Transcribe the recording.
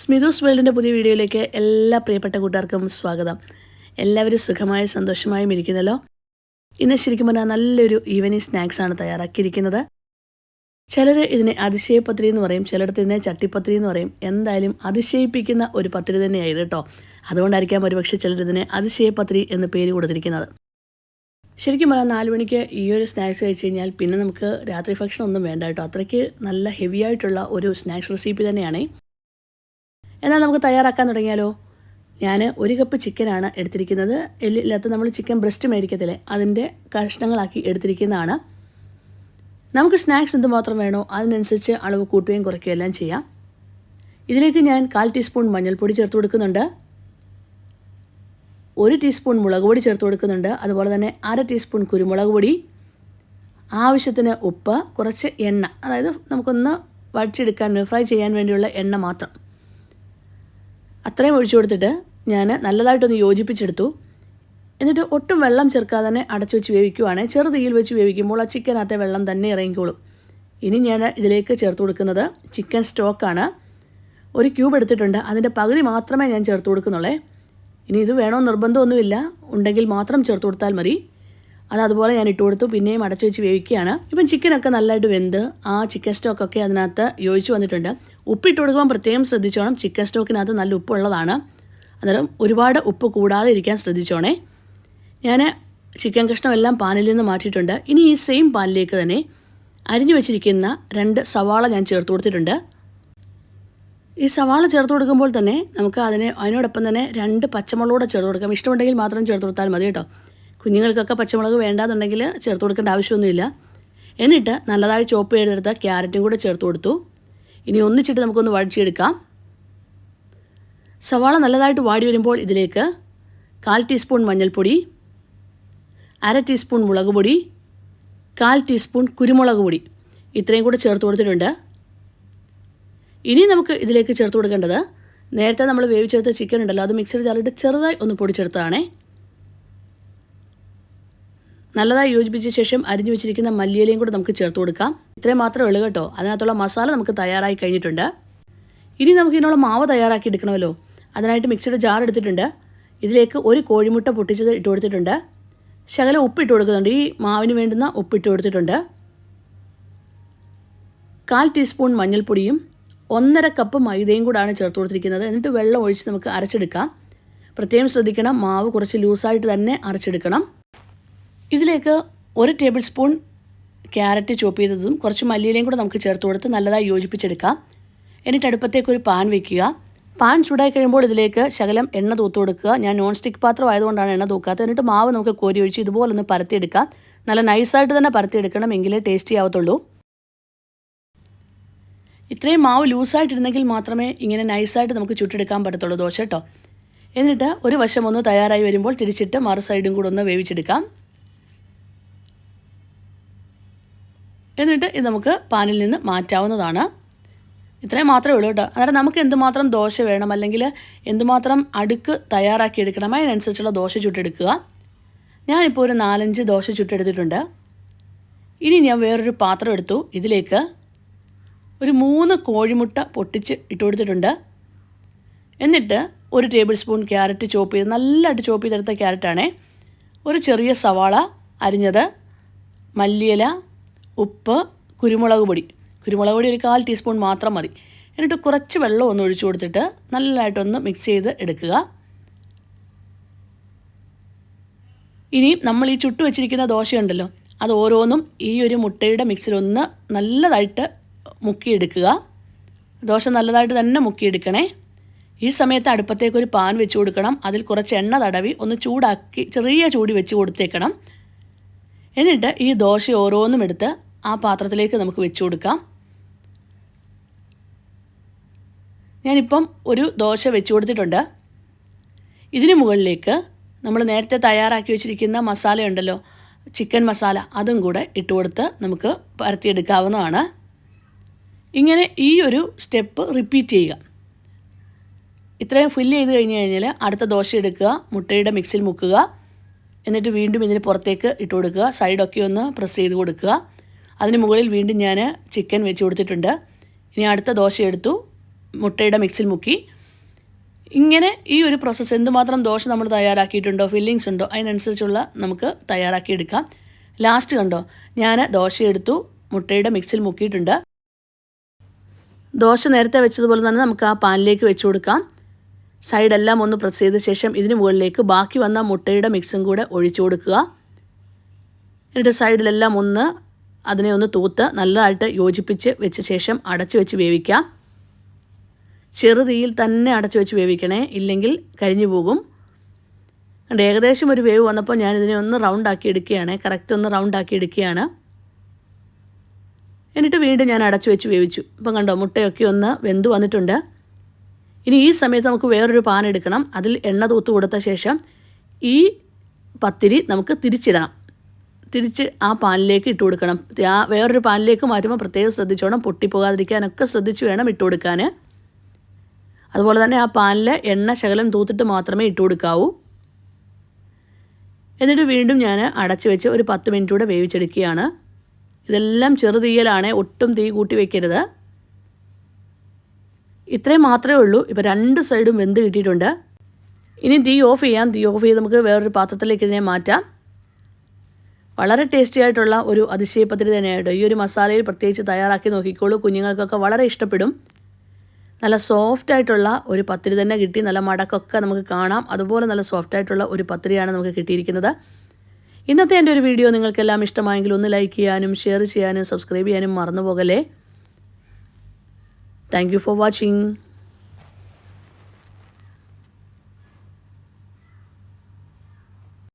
സ്മിതൂസ് വേൾഡിന്റെ പുതിയ വീഡിയോയിലേക്ക് എല്ലാ പ്രിയപ്പെട്ട കൂട്ടുകാർക്കും സ്വാഗതം. എല്ലാവരും സുഖമായും സന്തോഷമായും ഇരിക്കുന്നല്ലോ? ഇന്ന് ശരിക്കും പറഞ്ഞാൽ നല്ലൊരു ഈവനിങ് സ്നാക്സാണ് തയ്യാറാക്കിയിരിക്കുന്നത്. ചിലർ ഇതിനെ അതിശയപത്രി എന്ന് പറയും ചിലയിടത്ത് ഇതിനെ ചട്ടിപ്പത്രി എന്ന് പറയും. എന്തായാലും അതിശയിപ്പിക്കുന്ന ഒരു പത്രി തന്നെയായി കേട്ടോ. അതുകൊണ്ടായിരിക്കാം ഒരുപക്ഷെ ചിലർ ഇതിനെ അതിശയപത്രി എന്ന് പേര് കൊടുത്തിരിക്കുന്നത്. ശരിക്കും പറഞ്ഞാൽ നാല് മണിക്ക് ഈ ഒരു സ്നാക്സ് കഴിച്ച് കഴിഞ്ഞാൽ പിന്നെ നമുക്ക് രാത്രി ഭക്ഷണം ഒന്നും വേണ്ട കേട്ടോ. അത്രയ്ക്ക് നല്ല ഹെവി ആയിട്ടുള്ള ഒരു സ്നാക്സ് റെസിപ്പി തന്നെയാണേ. എന്നാൽ നമുക്ക് തയ്യാറാക്കാൻ തുടങ്ങിയാലോ? ഞാൻ ഒരു കപ്പ് ചിക്കനാണ് എടുത്തിരിക്കുന്നത്. എല്ലില്ലാത്ത നമ്മൾ ചിക്കൻ ബ്രസ്റ്റ് മേടിക്കത്തില്ലേ? അതിന്റെ കഷ്ണങ്ങളാക്കി എടുത്തിരിക്കുന്നതാണ്. നമുക്ക് സ്നാക്സ് എന്തുമാത്രം വേണോ അതിനനുസരിച്ച് അളവ് കൂട്ടുകയും കുറയ്ക്കുകയും എല്ലാം ചെയ്യാം. ഇതിലേക്ക് ഞാൻ കാൽ ടീസ്പൂൺ മഞ്ഞൾപ്പൊടി ചേർത്ത് കൊടുക്കുന്നുണ്ട്. ഒരു ടീസ്പൂൺ മുളക് പൊടി ചേർത്ത് കൊടുക്കുന്നുണ്ട്. അതുപോലെ തന്നെ അര ടീസ്പൂൺ കുരുമുളക് പൊടി. ആവശ്യത്തിന് ഉപ്പ് കുറച്ച് എണ്ണ. അതായത് നമുക്കൊന്ന് വടിച്ചെടുക്കാൻ ഫ്രൈ ചെയ്യാൻ വേണ്ടിയുള്ള എണ്ണ മാത്രം. അത്രയും ഒഴിച്ചു കൊടുത്തിട്ട് ഞാൻ നല്ലതായിട്ടൊന്ന് യോജിപ്പിച്ചെടുത്തു. എന്നിട്ട് ഒട്ടും വെള്ളം ചേർക്കാതെ തന്നെ അടച്ചു വെച്ച് വേവിക്കുവാണ്. ചെറുതീയിൽ വെച്ച് വേവിക്കുമ്പോൾ ആ ചിക്കനകത്തെ വെള്ളം തന്നെ ഇറങ്ങിക്കോളും. ഇനി ഞാൻ ഇതിലേക്ക് ചേർത്ത് കൊടുക്കുന്നത് ചിക്കൻ സ്റ്റോക്കാണ്. ഒരു ക്യൂബ് എടുത്തിട്ടുണ്ട്. അതിന്റെ പകുതി മാത്രമേ ഞാൻ ചേർത്ത് കൊടുക്കുന്നുള്ളേ. ഇനി ഇത് വേണോ നിർബന്ധമൊന്നുമില്ല. ഉണ്ടെങ്കിൽ മാത്രം ചേർത്ത് കൊടുത്താൽ മതി. അത് അതുപോലെ ഞാൻ ഇട്ട് കൊടുത്തു. പിന്നെയും അടച്ചു വെച്ച് വേവിക്കുകയാണ്. ഇപ്പം ചിക്കനൊക്കെ നല്ലതായിട്ട് വെന്ത് ആ ചിക്കൻ സ്റ്റോക്കൊക്കെ അതിനകത്ത് യോജിച്ച് വന്നിട്ടുണ്ട്. ഉപ്പിട്ട് കൊടുക്കുമ്പോൾ പ്രത്യേകം ശ്രദ്ധിച്ചോണം. ചിക്കൻ സ്റ്റോക്കിനകത്ത് നല്ല ഉപ്പുള്ളതാണ് അന്നേരം ഒരുപാട് ഉപ്പ് കൂടാതെ ഇരിക്കാൻ ശ്രദ്ധിച്ചോണേ. ഞാൻ ചിക്കൻ കഷ്ണം എല്ലാം പാനിൽ നിന്ന് മാറ്റിയിട്ടുണ്ട്. ഇനി ഈ സെയിം പാനിലേക്ക് തന്നെ അരിഞ്ഞു വെച്ചിരിക്കുന്ന രണ്ട് സവാള ഞാൻ ചേർത്ത് കൊടുത്തിട്ടുണ്ട്. ഈ സവാള ചേർത്ത് കൊടുക്കുമ്പോൾ തന്നെ നമുക്ക് അതിനെ അതിനോടൊപ്പം തന്നെ രണ്ട് പച്ചമുളകൂടെ ചേർത്ത് കൊടുക്കാം. ഇഷ്ടമുണ്ടെങ്കിൽ മാത്രം ചേർത്ത് കൊടുത്താൽ മതി കേട്ടോ. കുഞ്ഞുങ്ങൾക്കൊക്കെ പച്ചമുളക് വേണ്ടാന്നുണ്ടെങ്കിൽ ചേർത്ത് കൊടുക്കേണ്ട ആവശ്യമൊന്നുമില്ല. എന്നിട്ട് നല്ലതായി ചോപ്പ് ചെയ്തെടുത്ത ക്യാരറ്റും കൂടെ ചേർത്ത് കൊടുത്തു. ഇനി ഒന്നിച്ചിട്ട് നമുക്കൊന്ന് വഴിച്ചെടുക്കാം സവാള നല്ലതായിട്ട് വാടി വരുമ്പോൾ ഇതിലേക്ക് കാൽ ടീസ്പൂൺ മഞ്ഞൾപ്പൊടി അര ടീസ്പൂൺ മുളക് പൊടി കാൽ ടീസ്പൂൺ കുരുമുളക് പൊടി ഇത്രയും കൂടെ ചേർത്ത് കൊടുത്തിട്ടുണ്ട്. ഇനി നമുക്ക് ഇതിലേക്ക് ചേർത്ത് കൊടുക്കേണ്ടത് നേരത്തെ നമ്മൾ വേവിച്ചെടുത്ത ചിക്കൻ ഉണ്ടല്ലോ അത് മിക്സർ ചാലിട്ട് ചെറുതായി ഒന്ന് പൊടിച്ചെടുത്തതാണേ. നല്ലതായി യോജിപ്പിച്ച ശേഷം അരിഞ്ഞു വെച്ചിരിക്കുന്ന മല്ലിയിലയും കൂടെ നമുക്ക് ചേർത്ത് കൊടുക്കാം. ഇത്രയും മാത്രമേ ഉള്ളൂ കേട്ടോ. അതിനകത്തുള്ള മസാല നമുക്ക് തയ്യാറായി കഴിഞ്ഞിട്ടുണ്ട്. ഇനി നമുക്ക് ഇതിനുള്ള മാവ് തയ്യാറാക്കി എടുക്കണമല്ലോ. അതിനായിട്ട് മിക്സിയുടെ ജാർ എടുത്തിട്ടുണ്ട്. ഇതിലേക്ക് ഒരു കോഴിമുട്ട പൊട്ടിച്ചത് ഇട്ട് കൊടുത്തിട്ടുണ്ട്. ശകലം ഉപ്പിട്ട് കൊടുക്കുന്നുണ്ട്. ഈ മാവിന് വേണ്ടുന്ന ഉപ്പിട്ട് കൊടുത്തിട്ടുണ്ട്. കാൽ ടീസ്പൂൺ മഞ്ഞൾപ്പൊടിയും ഒന്നര കപ്പ് മൈദയും കൂടാണ് ചേർത്ത് കൊടുത്തിരിക്കുന്നത്. എന്നിട്ട് വെള്ളം ഒഴിച്ച് നമുക്ക് അരച്ചെടുക്കാം. പ്രത്യേകം ശ്രദ്ധിക്കണം. മാവ് കുറച്ച് ലൂസായിട്ട് തന്നെ അരച്ചെടുക്കണം. ഇതിലേക്ക് ഒരു ടേബിൾ സ്പൂൺ ക്യാരറ്റ് ചോപ്പ് ചെയ്തതും കുറച്ച് മല്ലിയിലയും കൂടെ നമുക്ക് ചേർത്ത് കൊടുത്ത് നല്ലതായി യോജിപ്പിച്ചെടുക്കാം. എന്നിട്ട് അടുപ്പത്തേക്ക് ഒരു പാൻ വയ്ക്കുക പാൻ ചൂടായി കഴിയുമ്പോൾ ഇതിലേക്ക് ശകലം എണ്ണ തൂത്ത് കൊടുക്കുക. ഞാൻ നോൺ സ്റ്റിക്ക് പാത്രം ആയതുകൊണ്ടാണ് എണ്ണ തൂക്കാത്തത്. എന്നിട്ട് മാവ് നമുക്ക് കോരി ഒഴിച്ച് ഇതുപോലെ ഒന്ന് പരത്തിയെടുക്കാം. നല്ല നൈസായിട്ട് തന്നെ പരത്തിയെടുക്കണം എങ്കിലേ ടേസ്റ്റി ആവത്തുള്ളൂ. ഇത്രയും മാവ് ലൂസായിട്ടിരുന്നെങ്കിൽ മാത്രമേ ഇങ്ങനെ നൈസായിട്ട് നമുക്ക് ചുട്ടെടുക്കാൻ പറ്റത്തുള്ളൂ ദോശ കേട്ടോ. എന്നിട്ട് ഒരു വശം ഒന്ന് തയ്യാറായി വരുമ്പോൾ തിരിച്ചിട്ട് മറു സൈഡും കൂടെ ഒന്ന് വേവിച്ചെടുക്കാം. എന്നിട്ട് ഇത് നമുക്ക് പാനിൽ നിന്ന് മാറ്റാവുന്നതാണ്. ഇത്രയും മാത്രമേ ഉള്ളൂ കേട്ടോ. അന്നേരം നമുക്ക് എന്തുമാത്രം ദോശ വേണം അല്ലെങ്കിൽ എന്തുമാത്രം അടുക്ക് തയ്യാറാക്കി എടുക്കണം അതിനനുസരിച്ചുള്ള ദോശ ചുട്ടെടുക്കുക. ഞാനിപ്പോൾ ഒരു നാലഞ്ച് ദോശ ചുട്ടെടുത്തിട്ടുണ്ട്. ഇനി ഞാൻ വേറൊരു പാത്രം എടുത്തു. ഇതിലേക്ക് ഒരു മൂന്ന് കോഴിമുട്ട പൊട്ടിച്ച് ഇട്ട് കൊടുത്തിട്ടുണ്ട്. എന്നിട്ട് ഒരു ടേബിൾ സ്പൂൺ ക്യാരറ്റ് ചോപ്പ് ചെയ്ത് നല്ലതായിട്ട് ചോപ്പ് ചെയ്തെടുത്ത ക്യാരറ്റാണേ. ഒരു ചെറിയ സവാള അരിഞ്ഞത് മല്ലിയില ഉപ്പ് കുരുമുളക് പൊടി. കുരുമുളക് പൊടി ഒരു കാൽ ടീസ്പൂൺ മാത്രം മതി. എന്നിട്ട് കുറച്ച് വെള്ളം ഒന്ന് ഒഴിച്ചു കൊടുത്തിട്ട് നല്ലതായിട്ടൊന്ന് മിക്സ് ചെയ്ത് എടുക്കുക. ഇനി നമ്മൾ ഈ ചുട്ടു വെച്ചിരിക്കുന്ന ദോശയുണ്ടല്ലോ അത് ഓരോന്നും ഈ ഒരു മുട്ടയുടെ മിക്സിലൊന്ന് നല്ലതായിട്ട് മുക്കിയെടുക്കുക. ദോശ നല്ലതായിട്ട് തന്നെ മുക്കിയെടുക്കണേ. ഈ സമയത്ത് അടുപ്പത്തേക്ക് ഒരു പാൻ വെച്ച് കൊടുക്കണം. അതിൽ കുറച്ച് എണ്ണ തടവി ഒന്ന് ചൂടാക്കി ചെറിയ ചൂടി വെച്ച് കൊടുത്തേക്കണം. എന്നിട്ട് ഈ ദോശ ഓരോന്നും എടുത്ത് ആ പാത്രത്തിലേക്ക് നമുക്ക് വെച്ച് കൊടുക്കാം. ഞാനിപ്പം ഒരു ദോശ വെച്ച് കൊടുത്തിട്ടുണ്ട്. ഇതിന് മുകളിലേക്ക് നമ്മൾ നേരത്തെ തയ്യാറാക്കി വെച്ചിരിക്കുന്ന മസാല ഉണ്ടല്ലോ ചിക്കൻ മസാല അതും കൂടെ ഇട്ട് കൊടുത്ത് നമുക്ക് പരത്തിയെടുക്കാവുന്നതാണ്. ഇങ്ങനെ ഈ ഒരു സ്റ്റെപ്പ് റിപ്പീറ്റ് ചെയ്യുക. ഇത്രയും ഫില്ല് ചെയ്ത് കഴിഞ്ഞ് കഴിഞ്ഞാൽ അടുത്ത ദോശ എടുക്കുക മുട്ടയുടെ മിക്സിൽ മുക്കുക. എന്നിട്ട് വീണ്ടും ഇതിന് പുറത്തേക്ക് ഇട്ട് കൊടുക്കുക സൈഡൊക്കെ ഒന്ന് പ്രസ് ചെയ്ത് കൊടുക്കുക. അതിന് മുകളിൽ വീണ്ടും ഞാൻ ചിക്കൻ വെച്ച് കൊടുത്തിട്ടുണ്ട്. ഇനി അടുത്ത ദോശ എടുത്തു മുട്ടയുടെ മിക്സിൽ മുക്കി. ഇങ്ങനെ ഈ ഒരു പ്രോസസ്സ് എന്തുമാത്രം ദോശ നമ്മൾ തയ്യാറാക്കിയിട്ടുണ്ടോ ഫില്ലിങ്സ് ഉണ്ടോ അതിനനുസരിച്ചുള്ള നമുക്ക് തയ്യാറാക്കിയെടുക്കാം. ലാസ്റ്റ് കണ്ടോ ഞാൻ ദോശ എടുത്തു മുട്ടയുടെ മിക്സിൽ മുക്കിയിട്ടുണ്ട്. ദോശ നേരത്തെ വെച്ചതുപോലെ തന്നെ നമുക്ക് ആ പാനിലേക്ക് വെച്ച് കൊടുക്കാം. സൈഡെല്ലാം ഒന്ന് പ്രസ് ചെയ്ത ശേഷം ഇതിന് മുകളിലേക്ക് ബാക്കി വന്ന മുട്ടയുടെ മിക്സും കൂടെ ഒഴിച്ചു കൊടുക്കുക. എന്നിട്ട് സൈഡിലെല്ലാം ഒന്ന് അതിനെ ഒന്ന് തൂത്ത് നല്ലതായിട്ട് യോജിപ്പിച്ച് വെച്ച ശേഷം അടച്ചു വെച്ച് വേവിക്കാം ചെറു തീയിൽ തന്നെ അടച്ചു വെച്ച് വേവിക്കണേ ഇല്ലെങ്കിൽ കരിഞ്ഞു പോകും. അതുകൊണ്ട് ഏകദേശം ഒരു വേവ് വന്നപ്പോൾ ഞാൻ ഇതിനെ ഒന്ന് റൗണ്ട് ആക്കി എടുക്കുകയാണ്. കറക്റ്റ് ഒന്ന് റൗണ്ട് ആക്കി എടുക്കുകയാണ്. എന്നിട്ട് വീണ്ടും ഞാൻ അടച്ചു വെച്ച് വേവിച്ചു. ഇപ്പം കണ്ടോ മുട്ടയൊക്കെ ഒന്ന് വെന്ത് വന്നിട്ടുണ്ട്. ഇനി ഈ സമയത്ത് നമുക്ക് വേറൊരു പാൻ എടുക്കണം. അതിൽ എണ്ണ തൂത്ത് കൊടുത്ത ശേഷം ഈ പത്തിരി നമുക്ക് തിരിച്ചിടണം. തിരിച്ച് ആ പാനിലേക്ക് ഇട്ട് കൊടുക്കണം. ആ വേറൊരു പാനിലേക്ക് മാറ്റുമ്പോൾ പ്രത്യേകം ശ്രദ്ധിച്ചോണം. പൊട്ടിപ്പോകാതിരിക്കാനൊക്കെ ശ്രദ്ധിച്ച് വേണം ഇട്ട് കൊടുക്കാൻ അതുപോലെ തന്നെ ആ പാനിൽ എണ്ണ ശകലം തൂത്തിട്ട് മാത്രമേ ഇട്ട് കൊടുക്കാവൂ. എന്നിട്ട് വീണ്ടും ഞാൻ അടച്ച് വെച്ച് ഒരു പത്ത് മിനിറ്റ് കൂടെ വേവിച്ചെടുക്കുകയാണ്. ഇതെല്ലാം ചെറുതീയലാണ് ഒട്ടും തീ കൂട്ടി വെക്കരുത്. ഇത്രയും മാത്രമേ ഉള്ളൂ. ഇപ്പോൾ രണ്ട് സൈഡും വെന്ത് കിട്ടിയിട്ടുണ്ട്. ഇനി തീ ഓഫ് ചെയ്യാം. തീ ഓഫ് ചെയ്ത് നമുക്ക് വേറൊരു പാത്രത്തിലേക്ക് ഇതിനെ മാറ്റാം. വളരെ ടേസ്റ്റി ആയിട്ടുള്ള ഒരു അതിശയപ്പത്തിരി തന്നെയായിട്ട്. ഈ ഒരു മസാലയിൽ പ്രത്യേകിച്ച് തയ്യാറാക്കി നോക്കിക്കോളൂ. കുഞ്ഞുങ്ങൾക്കൊക്കെ വളരെ ഇഷ്ടപ്പെടും. നല്ല സോഫ്റ്റ് ആയിട്ടുള്ള ഒരു പത്തിരി തന്നെ കിട്ടി. നല്ല മടക്കൊക്കെ നമുക്ക് കാണാം. അതുപോലെ നല്ല സോഫ്റ്റ് ആയിട്ടുള്ള ഒരു പത്തിരിയാണ് നമുക്ക് കിട്ടിയിരിക്കുന്നത്. ഇന്നത്തെ എന്റെ ഒരു വീഡിയോ നിങ്ങൾക്കെല്ലാം ഇഷ്ടമായെങ്കിൽ ഒന്ന് ലൈക്ക് ചെയ്യാനും ഷെയർ ചെയ്യാനും സബ്സ്ക്രൈബ് ചെയ്യാനും മറന്നു പോകലേ താങ്ക് ഫോർ വാച്ചിങ്